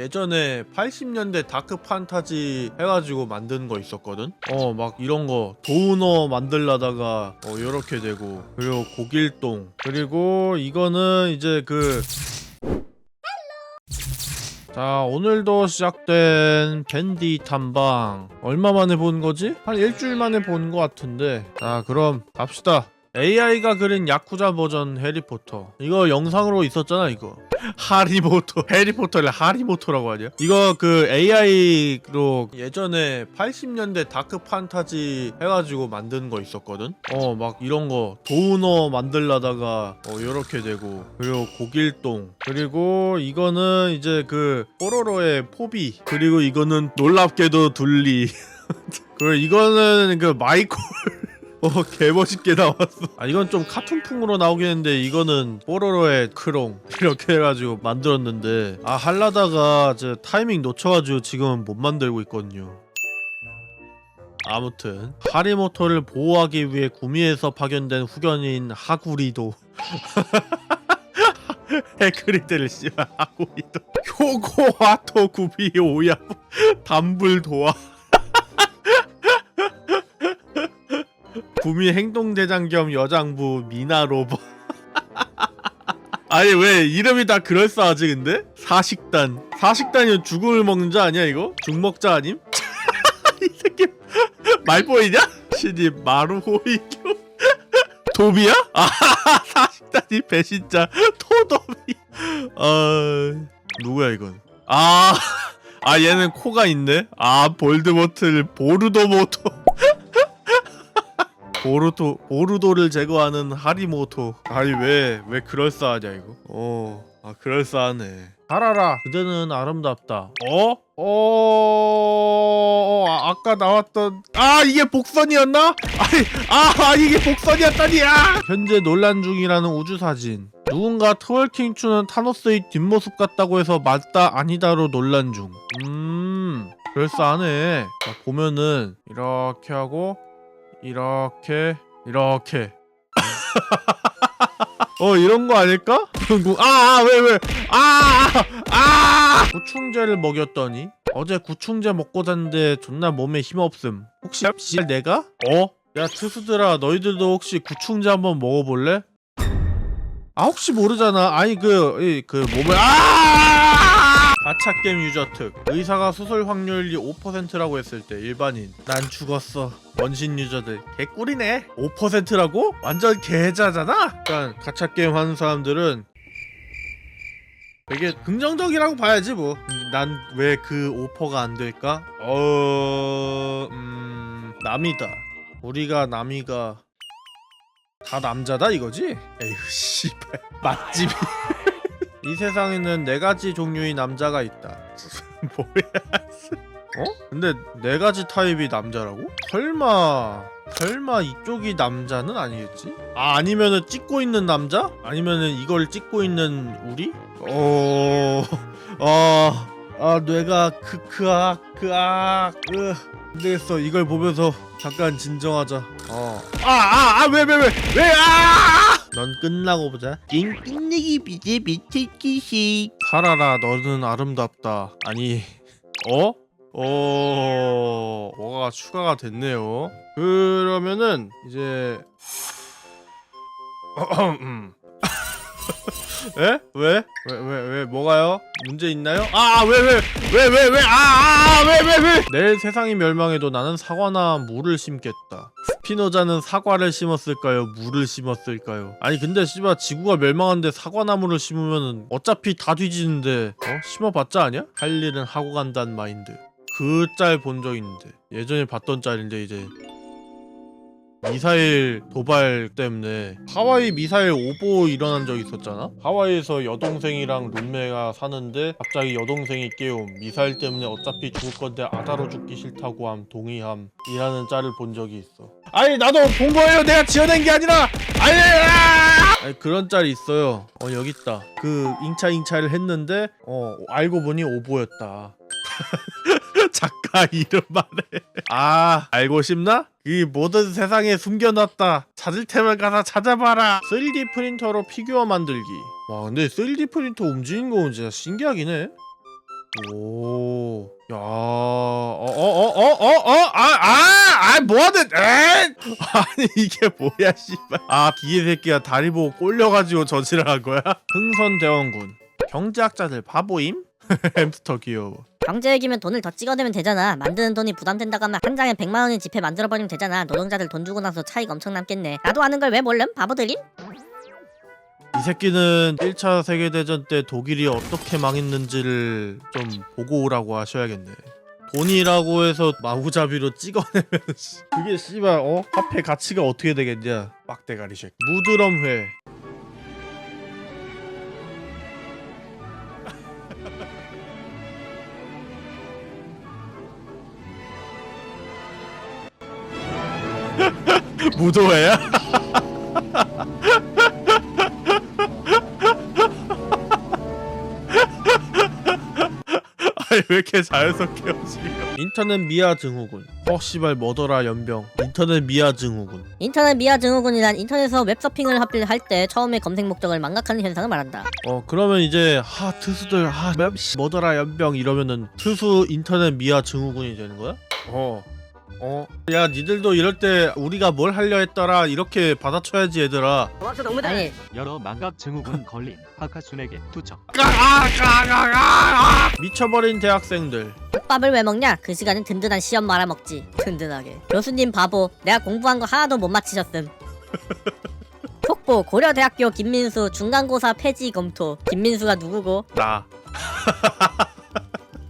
예전에 80년대 다크 판타지 해가지고 만든 거 있었거든? 어, 막 이런 거 도우너 만들라다가 어, 요렇게 되고 그리고 고길동 그리고 이거는 이제 그 자 오늘도 시작된 밴디 탐방 얼마 만에 본 거지? 한 일주일 만에 본 거 같은데 자 그럼 갑시다 AI가 그린 야쿠자 버전 해리포터. 이거 영상으로 있었잖아 이거. 하리모토. 해리포터를 하리모토라고 하냐? 이거 그 AI로 예전에 80년대 다크 판타지 해가지고 만든 거 있었거든? 어 막 이런 거 도우너 만들라다가 어 요렇게 되고. 그리고 고길동. 그리고 이거는 이제 그 뽀로로의 포비. 그리고 이거는 놀랍게도 둘리. 그리고 이거는 그 마이콜 어 개멋있게 나왔어. 아 이건 좀 카툰풍으로 나오긴 했는데 이거는 뽀로로의 크롱 이렇게 해가지고 만들었는데 아 할라다가 저 타이밍 놓쳐가지고 지금은 못 만들고 있거든요. 아무튼 하리모토를 보호하기 위해 구미에서 파견된 후견인 하구리도. 해크리드를 씨발 하구리도. 효고와토 구비 오야. 담불도와 구미 행동대장 겸 여장부 미나 로버 아니 왜 이름이 다 그럴싸하지 근데? 사식단 사식단이면 죽음을 먹는 자 아니야 이거? 죽먹자 아님? 이 새끼 말 보이냐? 신입 마루호이교 도비야? 아 사식단이 배신자 토도비 어... 누구야 이건 아... 아 얘는 코가 있네 아 볼드모트를 보르도모토 보르도 보르도를 제거하는 하리모토. 아니 왜왜 그럴싸하냐 이거? 어, 아 그럴싸하네. 알아라. 그대는 아름답다. 어? 어, 어 아, 아까 나왔던 아 이게 복선이었나? 아니 아, 아 이게 복선이었다니 아! 현재 논란 중이라는 우주 사진. 누군가 트월킹 추는 타노스의 뒷모습 같다고 해서 맞다 아니다로 논란 중. 음, 그럴싸하네. 자, 보면은 이렇게 하고 이렇게 이렇게 어 이런 거 아닐까? 아왜왜아아 구충제를 먹였더니 어제 구충제 먹고 잤는데 존나 몸에 힘 없음 혹시 씨 내가? 어? 야 투수들아 너희들도 혹시 구충제 한번 먹어볼래? 아 혹시 모르잖아 아니 그그 몸을 아 가차 게임 유저 특. 의사가 수술 확률이 5%라고 했을 때 일반인. 난 죽었어. 원신 유저들. 개꿀이네. 5%라고? 완전 개자잖아? 그러니까 가차 게임 하는 사람들은 되게 긍정적이라고 봐야지 뭐 난 왜그 5%가 안 될까? 어... 음... 남이다. 우리가 남이가 다 남자다 이거지? 에휴 씨발. 맛집이 이 세상에는 네 가지 종류의 남자가 있다 뭐야 어? 근데 네 가지 타입이 남자라고? 설마 설마 이쪽이 남자는 아니겠지? 아 아니면은 찍고 있는 남자? 아니면은 이걸 찍고 있는 우리? 어... 어... 아 뇌가 크크악 크악 으 안되겠어 이걸 보면서 잠깐 진정하자 어아아아왜왜왜왜아 넌 끝나고 보자 찡찡내기 비제 미치기식 살아라 너는 아름답다 아니 어? 어... 뭐가 추가가 됐네요 그러면은 이제 음. 에? 왜? 왜, 왜, 왜, 뭐가요? 문제 있나요? 아, 왜, 왜, 왜, 왜, 왜, 아, 아, 왜, 왜, 왜! 내일 세상이 멸망해도 나는 사과나 물을 심겠다. 스피노자는 사과를 심었을까요? 물을 심었을까요? 아니, 근데 씨발 지구가 멸망한데 사과나무를 심으면은 어차피 다 뒤지는데, 어? 심어봤자 아니야? 할 일은 하고 간다는 마인드. 그 짤 본 적 있는데. 예전에 봤던 짤인데, 이제. 미사일 도발 때문에 하와이 미사일 오보 일어난 적 있었잖아? 하와이에서 여동생이랑 룸메가 사는데 갑자기 여동생이 깨움. 미사일 때문에 어차피 죽을 건데 아다로 죽기 싫다고 함 동의함. 이라는 짤을 본 적이 있어. 아니 나도 본 거예요. 내가 지어낸 게 아니라. 아니, 아! 아니 그런 짤이 있어요. 어 여기 있다. 그 잉차 잉차를 했는데 어 알고 보니 오보였다. 작가 이름 말해. 아 알고 싶나? 이 모든 세상에 숨겨놨다 찾을 테면 가서 찾아봐라 3D 프린터로 피규어 만들기 와 근데 3D 프린터 움직이는 거 진짜 신기하긴 해 오, 야, 어, 어, 어, 어, 어, 어, 아, 아, 아, 뭐하든, 에, 아니 이게 뭐야, 씨발. 아, 기계 새끼가 다리 보고 꼴려가지고 저지랄한 거야? 흥선대원군. 경제학자들 바보임? 햄스터 귀여워. 얘기면 돈을 더 찍어내면 되잖아. 만드는 돈이 부담된다고 하면 한 장에 100만 원인 지폐 만들어버리면 되잖아. 노동자들 돈 주고 나서 차익 엄청 남겠네. 나도 아는 걸 왜 몰름? 바보들임? 이 새끼는 1차 세계대전 때 독일이 어떻게 망했는지를 좀 보고 오라고 하셔야겠네. 돈이라고 해서 마구잡이로 찍어내면 씨, 그게 씨발 어? 화폐 가치가 어떻게 되겠냐 빡대가리 색 무드럼회 무도회야? 아니 왜 이렇게 자연스럽게 지금 인터넷 미아 증후군 어 씨발 머더라 연병 인터넷 미아 증후군 인터넷 미아 증후군이란 인터넷에서 웹서핑을 하필 할 때 처음에 검색 목적을 망각하는 현상을 말한다. 어 그러면 이제 하 트수들 하 맵, 씨, 머더라 연병 이러면은 트수 인터넷 미아 증후군이 되는 거야? 어 어? 야 니들도 이럴 때 우리가 뭘 하려 했더라 이렇게 받아쳐야지 얘들아 아니 여러 망각 증후군 걸린 하카순에게 투척 미쳐버린 대학생들 국밥을 왜 먹냐? 그 시간엔 든든한 시험 말아 먹지. 든든하게. 교수님 바보. 내가 공부한 거 하나도 못 맞히셨음. 속보 고려대학교 김민수 중간고사 폐지 검토. 김민수가 누구고? 나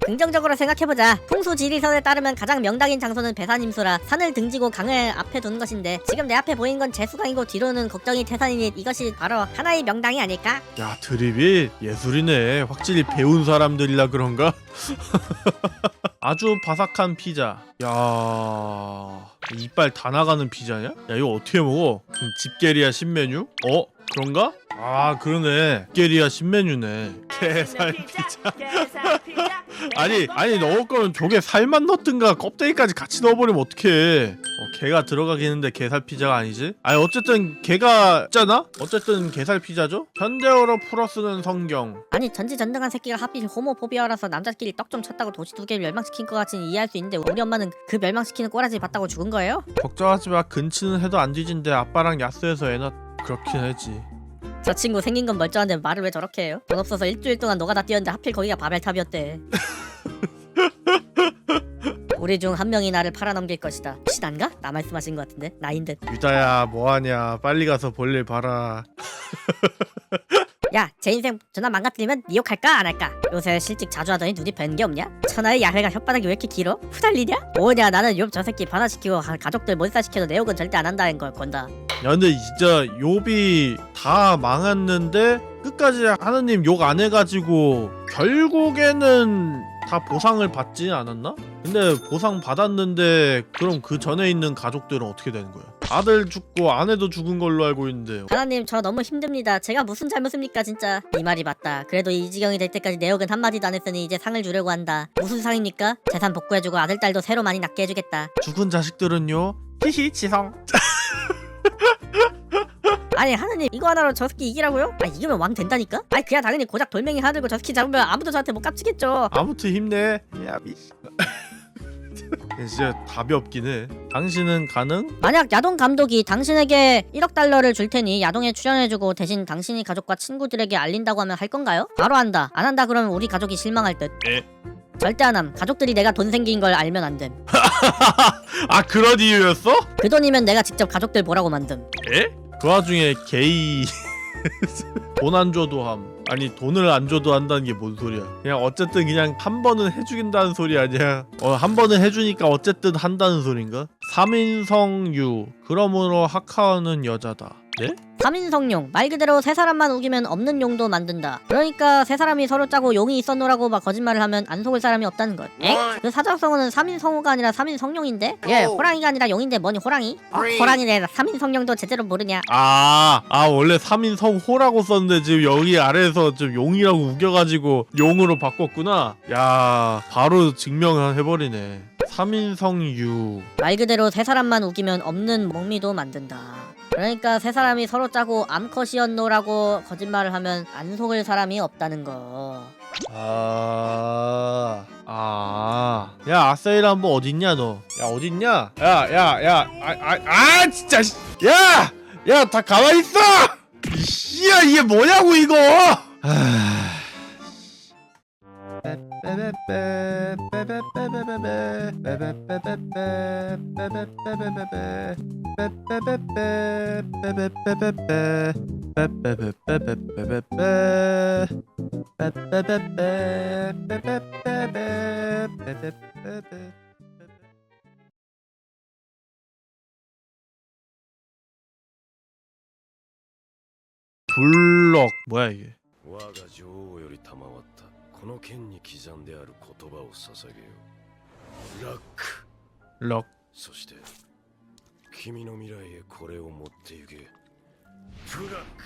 긍정적으로 생각해보자. 풍수 지리선에 따르면 가장 명당인 장소는 배산임수라 산을 등지고 강을 앞에 두는 것인데 지금 내 앞에 보이는 건 재수강이고 뒤로는 걱정이 태산이니 이것이 바로 하나의 명당이 아닐까? 야 드립이 예술이네 확실히 배운 사람들이라 그런가? 아주 바삭한 피자 야 이빨 다 나가는 피자냐? 야 이거 어떻게 먹어? 음, 집게리아 신메뉴? 어? 그런가? 아 그러네 집게리아 신메뉴네 게살 피자 아니 아니 넣을 거면 조개 살만 넣든가 껍데기까지 같이 넣어버리면 어떡해 어, 게가 들어가긴 했는데 게살 피자가 아니지? 아니 어쨌든 게가 있잖아? 어쨌든 게살 피자죠? 현대어로 풀어 쓰는 성경 아니 전지전능한 새끼가 하필 호모포비아라서 남자끼리 떡 좀 쳤다고 도시 두 개를 멸망시킨 것 같이 이해할 수 있는데 우리 엄마는 그 멸망시키는 꼬라지 봤다고 죽은 거예요? 걱정하지 마 근치는 해도 안 뒤진데 아빠랑 야스에서 애나 그렇긴 하지 저 친구 생긴 건 멀쩡한데 말을 왜 저렇게 해요? 돈 없어서 일주일 동안 노가다 뛰었는데 하필 거기가 바벨탑이었대. 우리 중 한 명이 나를 팔아넘길 것이다. 혹시 난가? 나 말씀하신 것 같은데. 나인 듯. 유다야 뭐하냐. 빨리 가서 볼일 봐라 야, 제 인생 전화 망가뜨리면 니 욕할까 안 할까? 요새 실직 자주 하더니 눈이 뵌게 없냐? 천하의 야해가 혓바닥이 왜 이렇게 길어? 후달리냐? 뭐냐 나는 욕 저 새끼 반화시키고 가- 가족들 몰살시켜도 내 욕은 절대 안 한다는 걸 건다 야 근데 진짜 욥이 다 망했는데 끝까지 하느님 욕 안 해가지고 결국에는 다 보상을 받지 않았나? 근데 보상 받았는데 그럼 그 전에 있는 가족들은 어떻게 되는 거야? 아들 죽고 아내도 죽은 걸로 알고 있는데 하나님 저 너무 힘듭니다. 제가 무슨 잘못입니까 진짜? 이 말이 맞다. 그래도 이 지경이 될 때까지 내 욕은 한마디도 안 했으니 이제 상을 주려고 한다. 무슨 상입니까? 재산 복구해주고 아들 딸도 새로 많이 낳게 해주겠다. 죽은 자식들은요? 히히 지성. 아니 하나님 이거 하나로 저 새끼 이기라고요? 아 이기면 왕 된다니까? 아니 그냥 당연히 고작 돌멩이 하나 들고 저 새끼 잡으면 아무도 저한테 못 깝치겠죠. 아무튼 힘내. 야 미... 진짜 답이 없긴 해 당신은 가능? 만약 야동 감독이 당신에게 1억 달러를 줄 테니 야동에 출연해주고 대신 당신이 가족과 친구들에게 알린다고 하면 할 건가요? 바로 한다. 안 한다 그러면 우리 가족이 실망할 듯. 에? 절대 안 함. 가족들이 내가 돈 생긴 걸 알면 안 됨. 아 그런 이유였어? 그 돈이면 내가 직접 가족들 보라고 만듦. 에? 그 와중에 게이 돈 안 줘도 함. 아니 돈을 안 줘도 한다는 게 뭔 소리야? 그냥 어쨌든 그냥 한 번은 해주긴다는 소리 아니야? 어한 번은 해주니까 어쨌든 한다는 소린가? 3인성유. 그러므로 하카는 여자다 네? 3인성용. 말 그대로 세 사람만 우기면 없는 용도 만든다. 그러니까 세 사람이 서로 짜고 용이 있었노라고 막 거짓말을 하면 안 속을 사람이 없다는 것. 에? 그 사자성어는 3인 성우가 아니라 3인성용인데? 예, 호랑이가 아니라 용인데 뭐니 호랑이? 어, 호랑이네 3인성용도 제대로 모르냐? 아, 아 원래 3인 성 호라고 썼는데 지금 여기 아래에서 좀 용이라고 우겨가지고 용으로 바꿨구나. 야, 바로 증명해버리네. 3인성 유. 말 그대로 세 사람만 우기면 없는 먹미도 만든다. 그러니까 세 사람이 서로 짜고 암컷이었노라고 거짓말을 하면 안 속을 사람이 없다는 거. 아, 아, 야 아세이라 뭐 어딨냐 너? 야 어딨냐? 야, 야, 야, 아, 아, 아 진짜, 씨. 야, 야, 다 가만히 있어! 이씨야 이게 뭐냐고 이거? 아. 블럭 뭐야 이게? 와가 조요리 타마와 この剣に刻んである言葉を捧げよう。ラック。럭そして君の未来へこれを持って行け。フラック